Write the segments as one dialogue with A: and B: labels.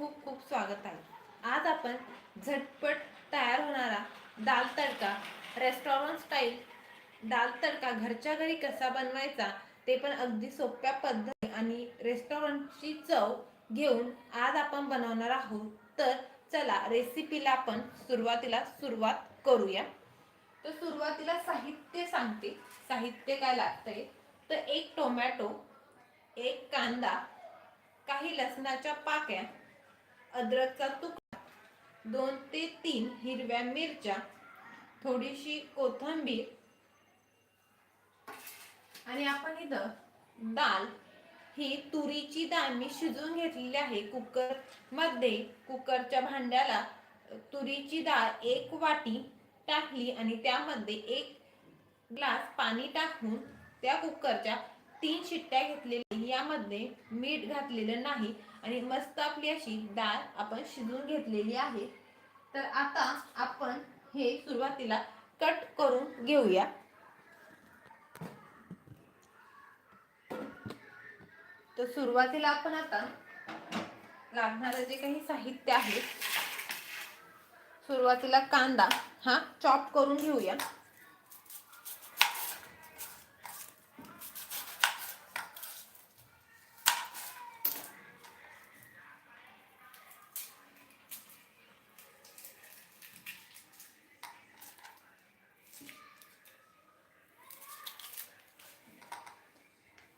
A: खूप खूप स्वागत आहे. आज आपण झटपट तयार होणारा दाल तडका रेस्टॉरंट स्टाईल दाल तडका घरच्या घरी कसा बनवायचा ते पण अगदी सोप्या पद्धती आणि रेस्टॉरंटची चव घेऊन आज आपण बनवणार आहोत. तर चला रेसिपीला आपण सुरुवातीला सुरुवात करूया. तर सुरुवातीला साहित्य सांगते. साहित्य काय लागतंय? तर एक टोमॅटो एक कांदा काही लसणाच्या पाक्या अद्रकचा तुकडा. दोन ते तीन हिरव्या मिरच्या थोडीशी कोथिंबीर आणि आपण इथं दाल. ही तुरीची डाळ मी शिजवून घेतलेली आहे. कुकरमध्ये कुकरच्या भांड्याला तुरीची डाळ एक वाटी टाकली आणि त्यामध्ये एक ग्लास पाणी टाकून त्या कुकरच्या तीन शिट्ट्या घेतलेल्या यामध्ये मीठ घातलेलं नाही. आणि मस्त आपली अशी डाळ आपण शिजवून घेतलेली आहे. तर आता आपण हे सुरुवातीला कट करून घेऊया. तर सुरुवातीला आपण आता लागणारं जे काही साहित्य आहे सुरुवातीला कांदा हा चॉप करून घेऊया.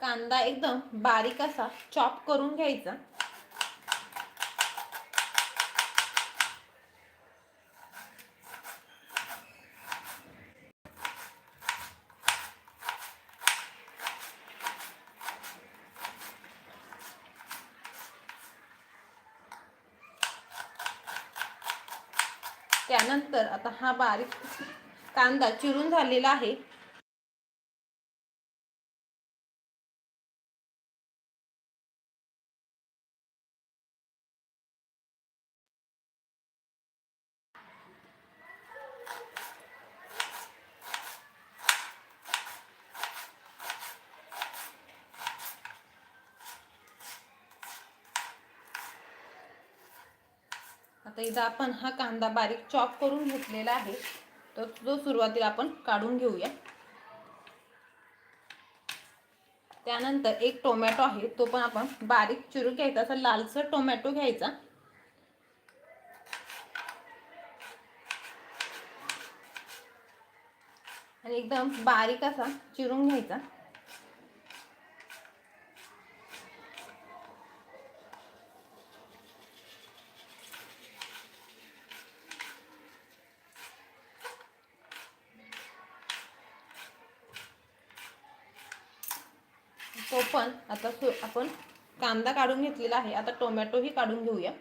A: कांदा एकदम बारीक असा चॉप करून घ्यायचा. त्यानंतर आता हा बारीक कांदा चिरून झालेला आहे. आता आपण हा कांदा बारीक चॉप करून घेतलेला आहे. तर तो सुरुवातीला आपण काढून घेऊया. त्यानंतर एक टोमॅटो आहे तो पण आपण बारीक चिरून घ्यायचा. असा लालसर टोमॅटो घ्यायचा. आणि एकदम बारीक असा चिरून घ्यायचा. तो पण आता आपण कांदा काढून घेतलेला आहे. आता टोमॅटोही काढून घेऊया.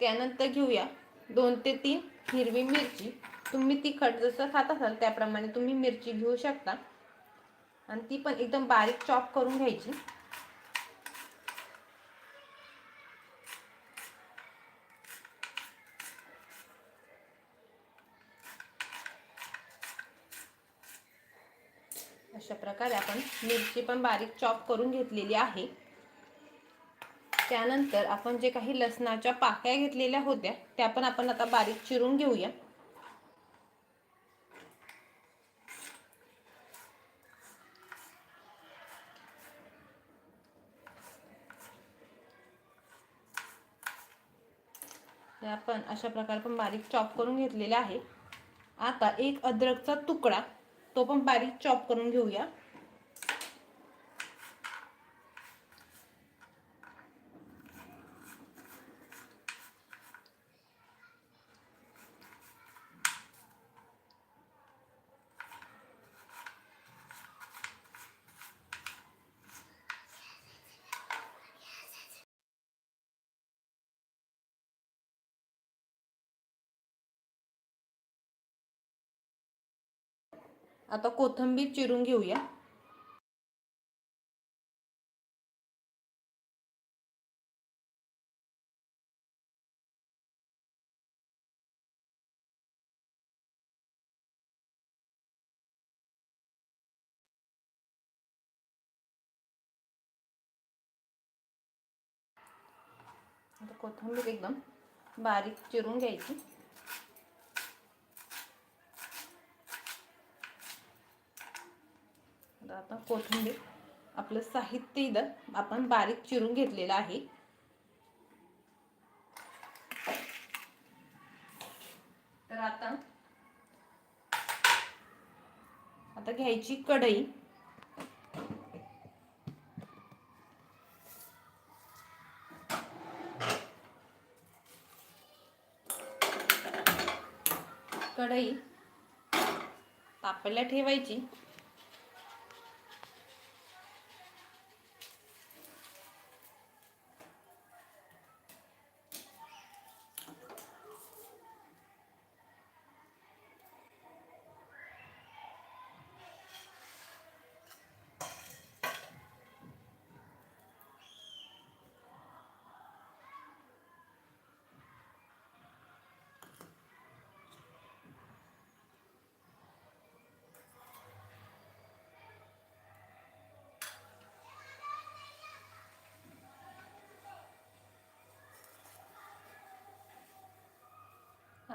A: त्यानंतर घेऊया दोन ते तीन हिरवी मिरची. तुम्ही तिखट जसं खात असाल त्याप्रमाणे तुम्ही मिरची घेऊ शकता. आणि ती पण एकदम बारीक चॉप करून घ्यायची. अशा प्रकारे आपण मिरची पण बारीक चॉप करून घेतलेली आहे. त्यानंतर आपण जे काही लसणाच्या पाक्या घेतलेल्या होत्या त्या पण आपण आता बारीक चिरून घेऊया. आपण अशा प्रकारे पण बारीक चॉप करून घेतलेले आहे. आता एक अद्रकचा तुकडा तो पण बारीक चॉप करून घेऊया. आता कोथिंबीर चिरून घेऊया. आता कोथिंबीर एकदम बारीक चिरून घ्यायची. आता आता कोथिंबीर आपलं साहित्य इथं आपण बारीक चिरून घेतलेलं आहे. तर आता आता घ्यायची कढई. कढई तापायला ठेवायची.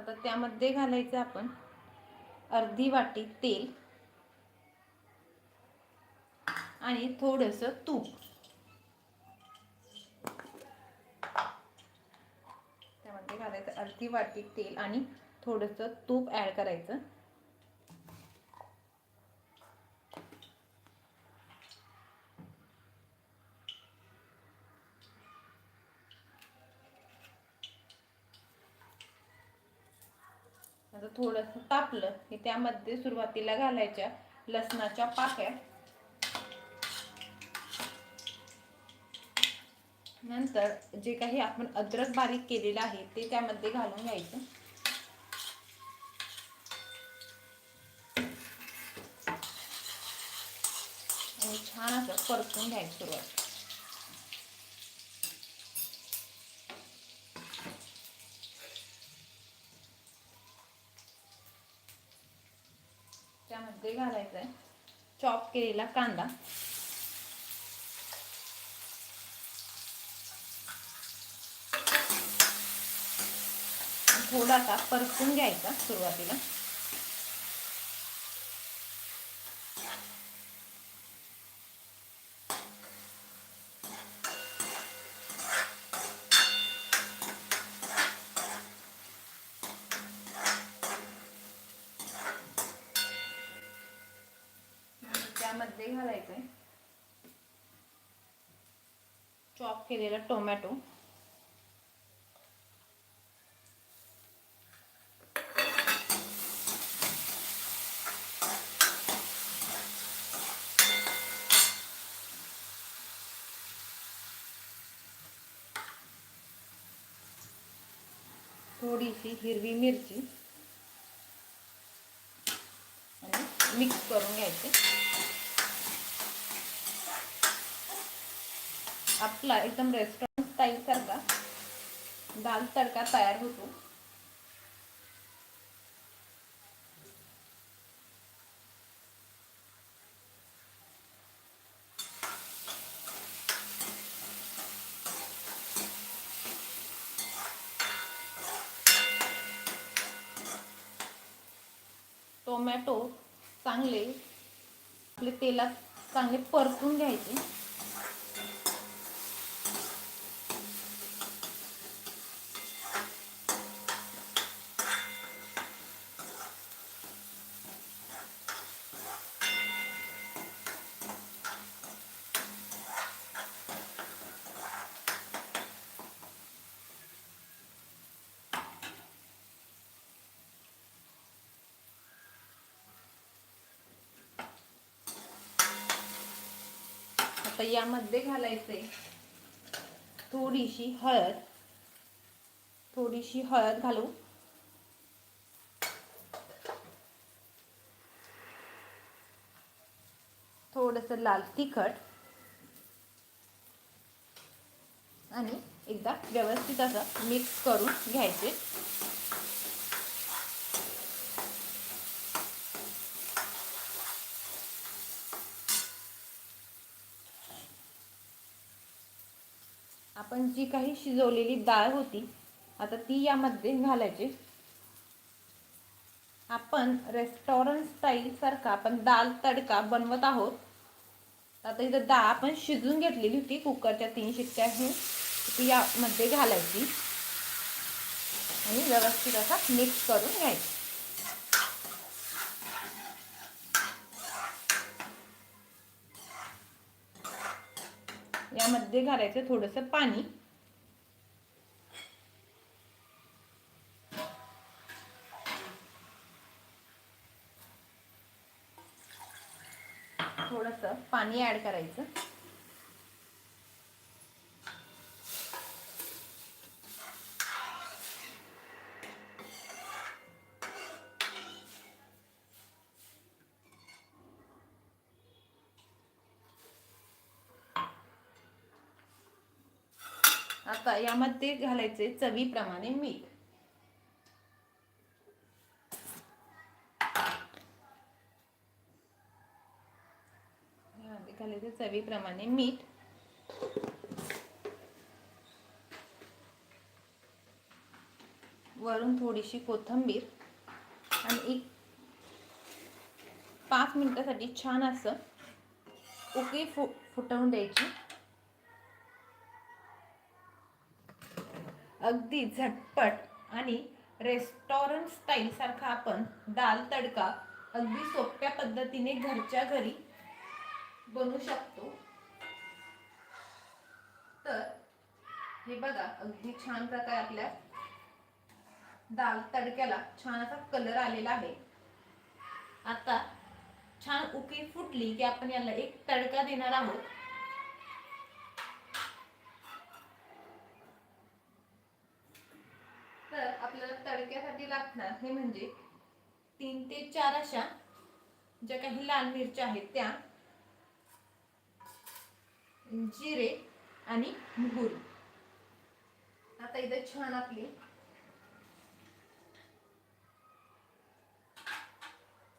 A: आता त्यामध्ये घालायचं आपण अर्धी वाटी तेल आणि थोडस तूप. त्यामध्ये घालायचं अर्धी वाटी तेल आणि थोडस तूप ऍड करायचं. असं थोडंसं तापलं की त्यामध्ये सुरुवातीला घालायच्या लसणाच्या पाक्या. नंतर जे काही आपण अद्रक बारीक केलेलं आहे ते त्यामध्ये घालून घ्यायचं. आणि छान असं परतून घ्यायचं सुरुवात त्यामध्ये आहे चॉप केलेला कांदा. थोडासा परतून घ्यायचा सुरुवातीला. त्यामध्ये घालायचंय चॉप केलेला टोमॅटो। थोडीशी हिरवी मिरची। आणि मिक्स करून घ्यायचे आपला एकदम रेस्टॉरंट स्टाईल सारखा दाल तडका तयार होतो. टोमॅटो चांगले आपले तेलात चांगले परतून घ्यायचे. आता यामध्ये घालायचे थोडीशी हळद. थोडीशी हळद घालू. थोडस लाल तिखट. आणि एकदा व्यवस्थित असं मिक्स करून घ्यायचे. आपण जी काही शिजवलेली डाळ होती आता ती यामध्ये घालायची. आपण रेस्टॉरंट स्टाईल सारखा आपण दाल तडका बनवत आहोत. आता इथं डाळ आपण शिजून घेतलेली होती कुकरच्या तीन शिट्ट्या घेऊन. ती यामध्ये घालायची. आणि व्यवस्थित असा मिक्स करून घ्यायची. यामध्ये घालायचं थोडंसं पाणी. थोडंसं पाणी ऍड करायचं. आता यामध्ये घालायचे चवीप्रमाणे मीठ. यामध्ये घालायचे चवीप्रमाणे मीठ. वरून थोडीशी कोथिंबीर. आणि एक पाच मिनिटासाठी छान असं उकळी फु फुटवून द्यायची. अगदी झटपट आणि रेस्टॉरंट स्टाईल सारखा आपण दाल तडका अगदी सोप्या पद्धतीने घरच्या घरी बनवू शकतो. तर हे बघा अगदी छान प्रकारे आपल्या दाल तडक्याला छान असा कलर आलेला आहे. आता छान उकी फुटली की आपण याला एक तडका देणार आहोत तर आपल्याला टाकणार हे म्हणजे तीन ते चार अशा ज्या काही लाल मिरच्या आहेत त्या. जिरे आणि मोहरी आता इथं छान आपली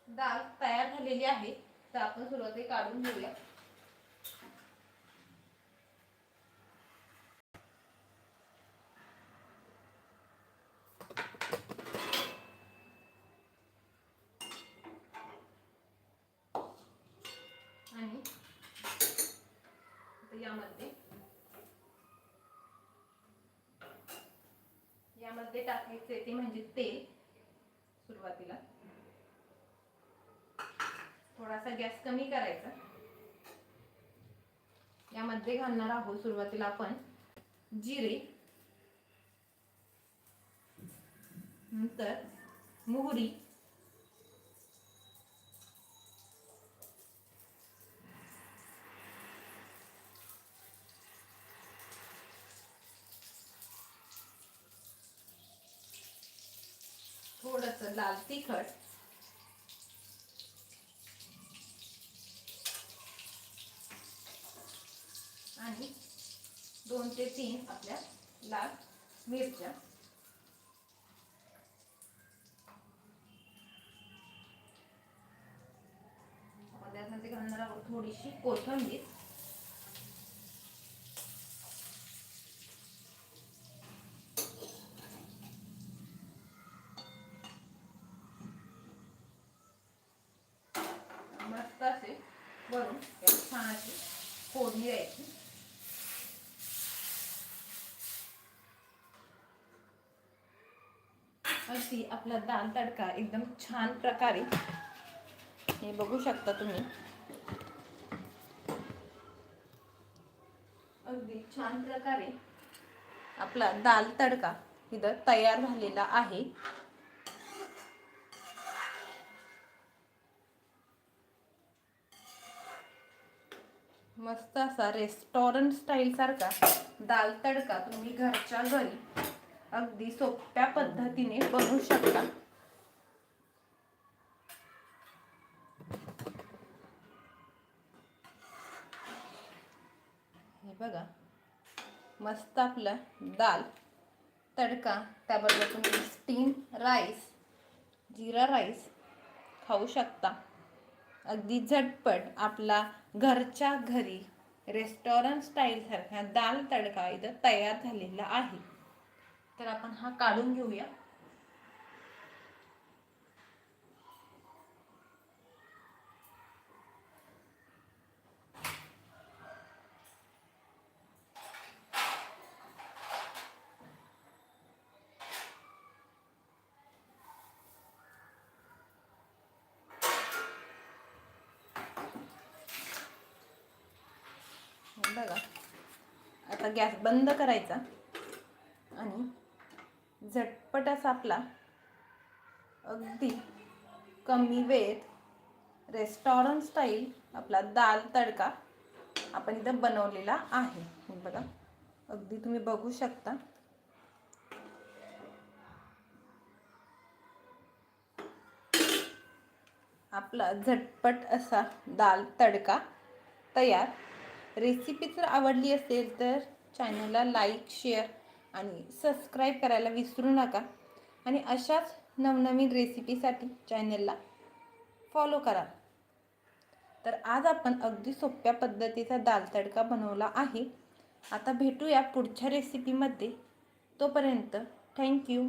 A: डाळ तयार झालेली आहे. तर आपण सुरुवाती काढून घेऊया आणि आता यामध्ये यामध्ये टाकायचे ते म्हणजे तेल सुरुवातीला. थोडासा गॅस कमी करायचा. यामध्ये घालणार आहोत सुरुवातीला आपण जिरे. नंतर मोहरी. थोडस लाल तिखट. आणि दोन ते तीन आपल्या लाल मिरच्या. आपण त्यामध्ये घालणार आहोत थोडीशी कोथिंबीर मस्त असे वरून छान अशी फोडणी द्यायची अगदी आपला दाल तडका एकदम छान प्रकारे हे बघू शकता तुम्ही. अगदी छान प्रकारे आपला दाल तडका इथं तयार झालेला आहे. मस्त असा रेस्टॉरंट स्टाईलसारखा दाल तडका तुम्ही घरच्या घरी अगदी सोप्या पद्धतीने बनवू शकता. हे बघा. मस्त आपलं दाल तडका त्याबरोबर तुम्ही स्टीम राईस जिरा राईस खाऊ शकता. अगदी झटपट आपला घरच्या घरी रेस्टॉरंट स्टाईलसारखा दाल तडका इथं तयार झालेला आहे. तर आपण हा काढून घेऊया. बघा. आता गॅस बंद करायचा. आणि झटपट असा आपला अगदी कमी वेळेत रेस्टॉरंट स्टाईल आपला दाल तडका आपण इथं बनवलेला आहे. बघा. अगदी तुम्ही बघू शकता. आपला झटपट असा दाल तडका तयार रेसिपी जर आवडली असेल तर चॅनलला लाईक शेअर आणि सबस्क्राईब करायला विसरू नका. आणि अशाच नवनवीन रेसिपीसाठी चॅनलला फॉलो करा. तर आज आपण अगदी सोप्या पद्धतीचा दाल तडका बनवला आहे. आता भेटूया पुढच्या रेसिपीमध्ये तोपर्यंत थँक्यू